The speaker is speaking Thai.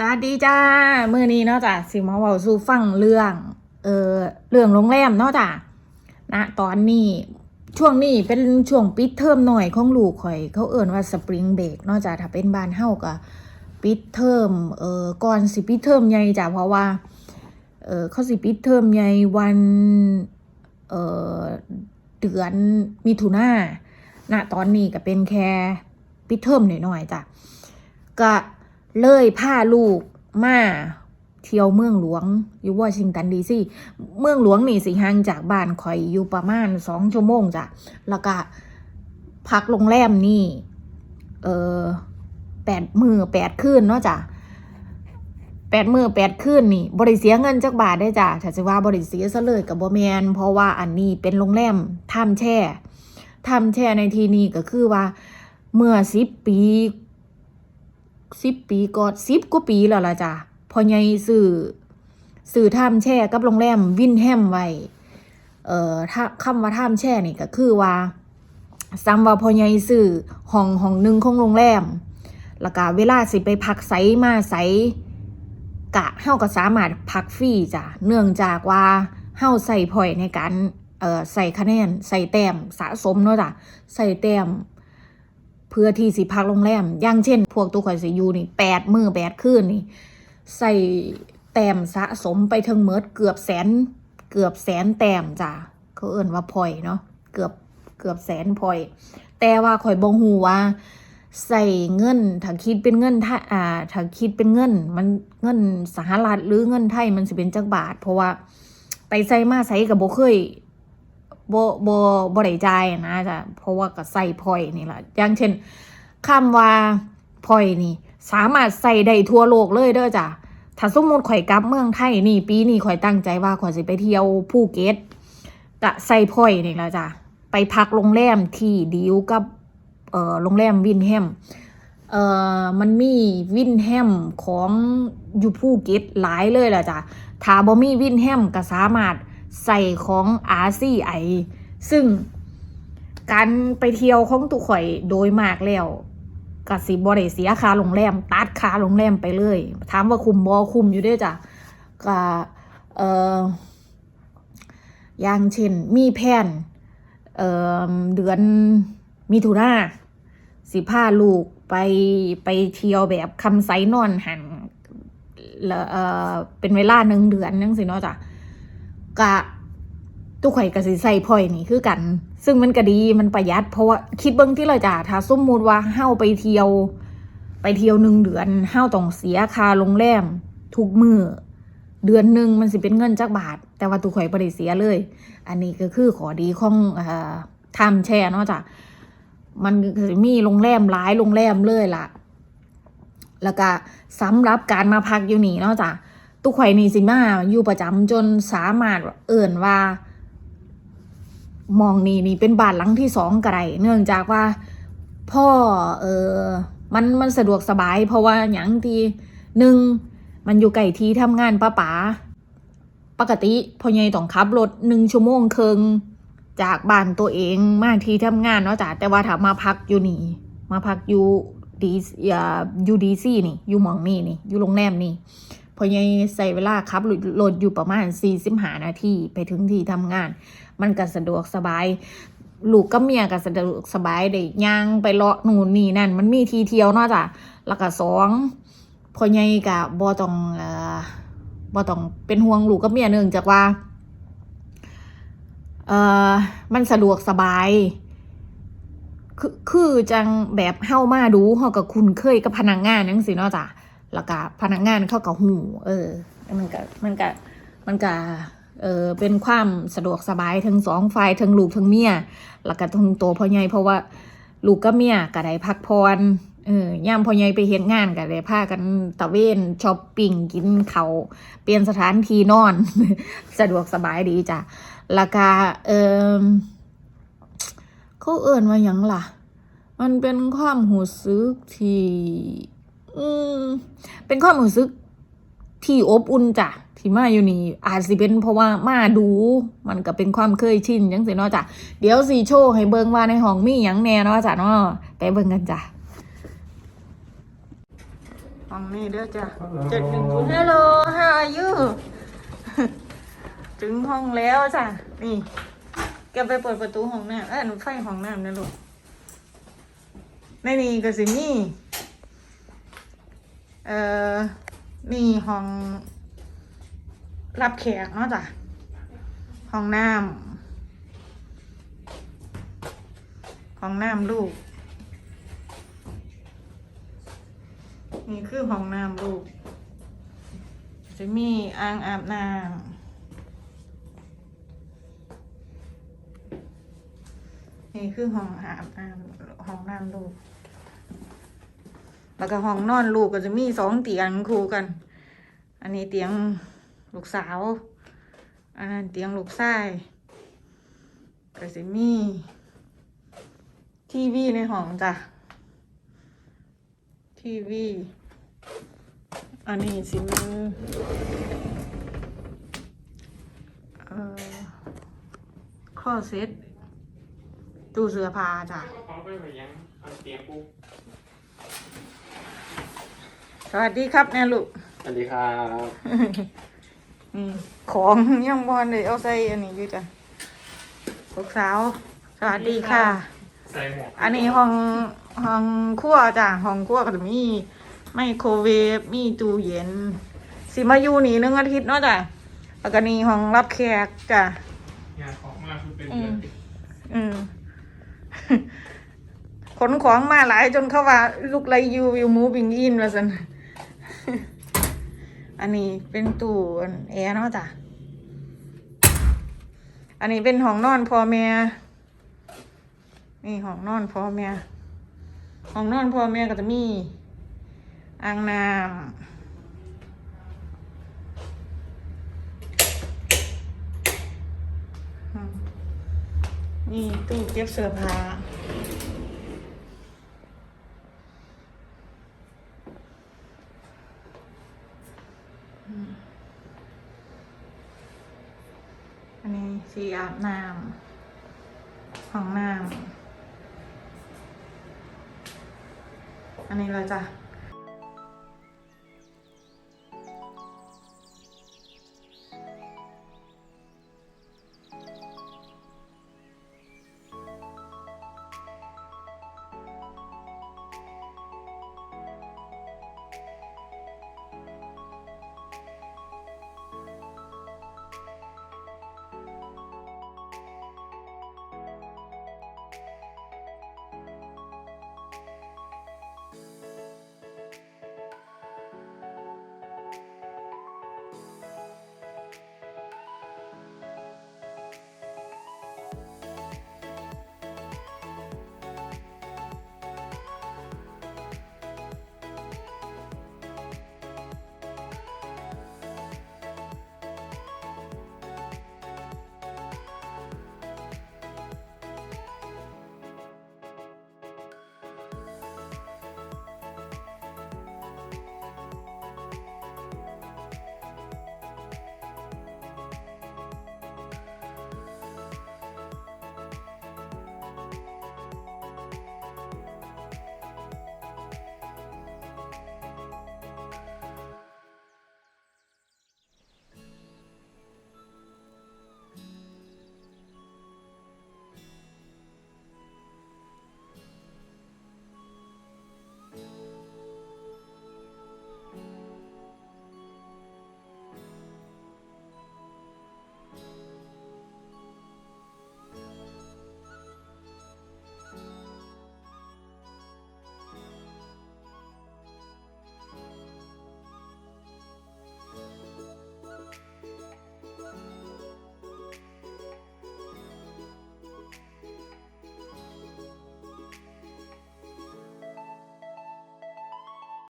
สวัสดีจ้ามื้อนี้เนาะจ้ะสิมาเว้าสู่ฟังเรื่องเออเรื่องโรงแรมเนาะจ้ะนะตอนนี้ช่วงนี้เป็นช่วงปิดเทอมหน่อยของลูกข่อย เขาเอิ่นว่าสปริงเบรกเนาะจ้ะถ้าเป็นบ้านเฮาก็ปิดเทอมเออก่อนสิปิดเทอมใหญ่จ้ะเพราะว่าเออเขาสิปิดเทอมใหญ่วันเออเดือนมิถุนาณตอนนี้ก็เป็นแค่ปิดเทอมหน่อยๆจ้ะก็ เลยพาลูกมาเที่ยวเมืองหลวง อยู่วอชิงตันดีซีเมืองหลวงนี่สิห่างจากบ้านข่อยอยู่ประมาณสองชั่วโมงจ้ะแล้วก็พักโรงแรมนี่ เออแปดมือแปดคืนเนาะจ้ะแปดมือแปดคืนนี่ บริเสียเงินจักบาทได้จ้ะถ้าจะว่าบริเสียซะเลยกับบแมนเพราะว่าอันนี้เป็นโรงแรมท่ามแช่ท่ามแช่ในที่นี้ก็คือว่า เมื่อสิบปี สิบปีก่อนสิบกว่าปีแล้วล่ะจ้ะพอใหญ่สื่อสื่อท่ามแช่กับโรงแรมวินแฮมไว้เอ่อถ้าคำว่าท่ามแช่นี่ก็คือว่าซ้ำว่าพอใหญ่สื่อห้องห้องหนึ่งของโรงแรมแล้วก็เวลาสิไปพักไสมาไสกะเฮาก็สามารถพักฟรีจ้ะเนื่องจากว่าเฮาใส่พอยในการเอ่อใส่คะแนนใส่แต้มสะสมเนาะจ้ะใส่แต้ม เพื่อที่สิพักโรงแรมอย่างเช่น พวกตัวข่อยสิอยูนี่แปดมือแปดคืนนี่ใส่แต้มสะสมไปถึงเมิดเกือบแสน เกือบแสนแต้มจ้ะเขาเอิ่นว่าพอยเนาะเกือบเกือบแสนพอย แต่ว่าข่อยบ่ฮู้ว่าใส่เงินถ้าคิดเป็นเงินไทยอ่าถ้าคิดเป็นเงิน มันเงินสหรัฐหรือเงินไทยมันสิเป็นจักบาท เพราะว่าไปใส่มาใส่กับโบเคย บ่บ่บ่ได้จ่ายนะจ้ะเพราะว่าก็ใส่พอยนี่แหละอย่างเช่นคำว่าพอยนี่ สามารถใส่ได้ทั่วโลกเลยเด้อจ้ะถ้าสมมุติข่อยกลับเมืองไทยนี่ ปีนี้ข่อยตั้งใจว่าข่อยสิไปเที่ยวภูเก็ตก็ใส่พอยนี่แหละจ้ะไปพักโรงแรมที่ดีลกับเอ่อโรงแรมวินแฮมเอ่อมันมีวินแฮมของอยู่ภูเก็ตหลายเลยล่ะจ้ะถ้าบ่มีวินแฮมก็สามารถ ใส่ของ RCI ซึ่งการไปเที่ยวของตุข่อยโดยมากแล้วกสิบริเสียค่าโรงแรม ตัดค่าโรงแรมไปเลยถามว่าคุมบอคุมอยู่ด้วยจ้ะก็เอออย่างเช่น มีแผนเอ่อเดือนมิถุนาสิพาลูกไปไปเที่ยวแบบคำไซนอนหันแล้วเออเป็นเวลาหนึ่งเดือนนึงสิเนาะจ้ะ กะตุกข่อยกะสิใส่พอยนี่คือกัน ซึ่งมันก็ดีมันประหยัดเพราะว่าคิดเบิ่งที่เลยจ้ะถ้าสมมุติว่าเฮาไปเที่ยว ไปเที่ยวหนึ่งเดือนเฮาต้องเสียค่าโรงแรมทุกมือเดือนหนึ่งมันสิเป็นเงินจักบาท แต่ว่าตุกข่อยบ่ได้เสียเลย อันนี้ก็คือขอดีของอทำแช่เนาะจ้ะมันมีโรงแรมหลายโรงแรมเลยล่ะ แล้วก็สำหรับการมาพักอยู่นี่เนาะจ้ะ ตุกข่อยนี่สิมาอยู่ประจำจนสามารถเอิ่นว่า มองนี่นี่เป็นบ้านหลังที่สองก็ได้เนื่องจากว่า พ่อเออมันมันสะดวกสบาย เพราะว่าอย่างทีหนึ่งมันอยู่ใกล้ที่ทำงานป้าป๋าปกติพ่อใหญ่ต้องขับรถหนึ่งชั่วโมงครึ่งจากบ้านตัวเองมาที่ทำงานเนาะจ้ะแต่ว่าถ้ามาพักอยู่นี่ มาพักอยู่ดีอ่าอยู่ดีซี่นี่ อยู่มองนี่นี่ อยู่โรงแรมนี่ พอยังใส่เวลาขับรถอยู่ประมาณ4ี่สิบหานาทีไปถึงที่ทำงาน มันก็สะดวกสบายลูกกับเมียก็สะดวกสบายได้ย่างไปเลาะนู่นนี่นั่น มันมีทีเที่ยวเนาะจ้ะแล้วก็สองพอยังกับบอต้องเอ่อบอต้องเป็นห่วงลูกกับเมียเนื่องจากว่าเอ่อมันสะดวกสบาย คือคือจังแบบเฮ้ามาดูเฮากับคุณเคยกับพนักงานจังซี่เนาะจ้ะ แล้วก็พนักงานเขาก็หูเออ มันก็มันก็มันก็เออเป็นความสะดวกสบายทั้งสองฝ่ายทั้งลูกทั้งเมียแล้วก็ทั้งตัวพ่อใหญ่เพราะว่าลูกกับเมียก็ได้พักผ่อนเออย่ามพ่อใหญ่ไปเฮ็ดงานก็ได้พากันตะเวนช้อปปิ้งกินเขาเปลี่ยนสถานที่นอน สะดวกสบายดีจ้ะแล้วก็เออเขาเอิ่นว่าหยังล่ะ มันเป็นความหูซึกที่ อืม เป็นความรู้สึกที่อบอุ่นจ้ะที่มาอยู่นี่อาจสิเป็นเพราะว่ามาดู มันก็เป็นความเคยชินจังสิเนาะจ้ะเดี๋ยวสีโชว์ให้เบิ่งว่าในห้องมีหยังแน่เนาะจ้ะเนาะไปเบิ่งกันจ้ะห้องนี้เด้อจ้ะเจ็ดหนึ่งศูนย์ Hello how are you ถึงห้องแล้วจ้ะนี่แกไปเปิดประตูห้องน้ำเอ้ยหนูไฟห้องน้ำนะลูกในนี่ก็สิมี เอ่อนี่ห้อง รับแขกเนาะจ้ะห้องน้ำห้องน้ำลูก นี่คือห้องน้ำลูก จะมีอ่างอาบน้ำนี่คือห้องอาบน้ำห้องน้ำลูก แล้วก็ห้องนอนลูกก็จะมีสองเตียงคู่กัน อันนี้เตียงลูกสาว อันนั้นเตียงลูกชายก็จะมีทีวีในห้องจ้ะทีวีอันนี้สิมันเอ่อข้อเซ็ตตู้เสื้อผ้าจ้ะ เอาเตียงปู สวัสดีครับแน่ลูก สวัสดีครับอืมของยังบอลเลยเอาใส่อันนี้อยู่จ้ะลูกสาว สวัสดีค่ะ ใส่หมวกอันนี้ห้องห้องครัวจ้ะห้องครัวก็จะมีไมโครเวฟมีตู้เย็น สิมาอยู่นี่หนึงอาทิตย์เนาะจ้ะแล้วก็นี่ห้องรับแขกจ้ะงานของมาคือเป็นอืเดือมนติดอืมขนของมาหลายจนเขาว่าลูกไรยูวิวมูบิงอินมาสัน อันนี้เป็นตู้แอร์เนาะจ้ะ อันนี้เป็นห้องนอนพ่อแม่ นี่ห้องนอนพ่อแม่ ห้องนอนพ่อแม่ก็จะมีอ่างน้ำนี่ตู้เก็บเสื้อผ้าอืมอันนี้สี อาบน้ำห้องน้ำอันนี้เราจะ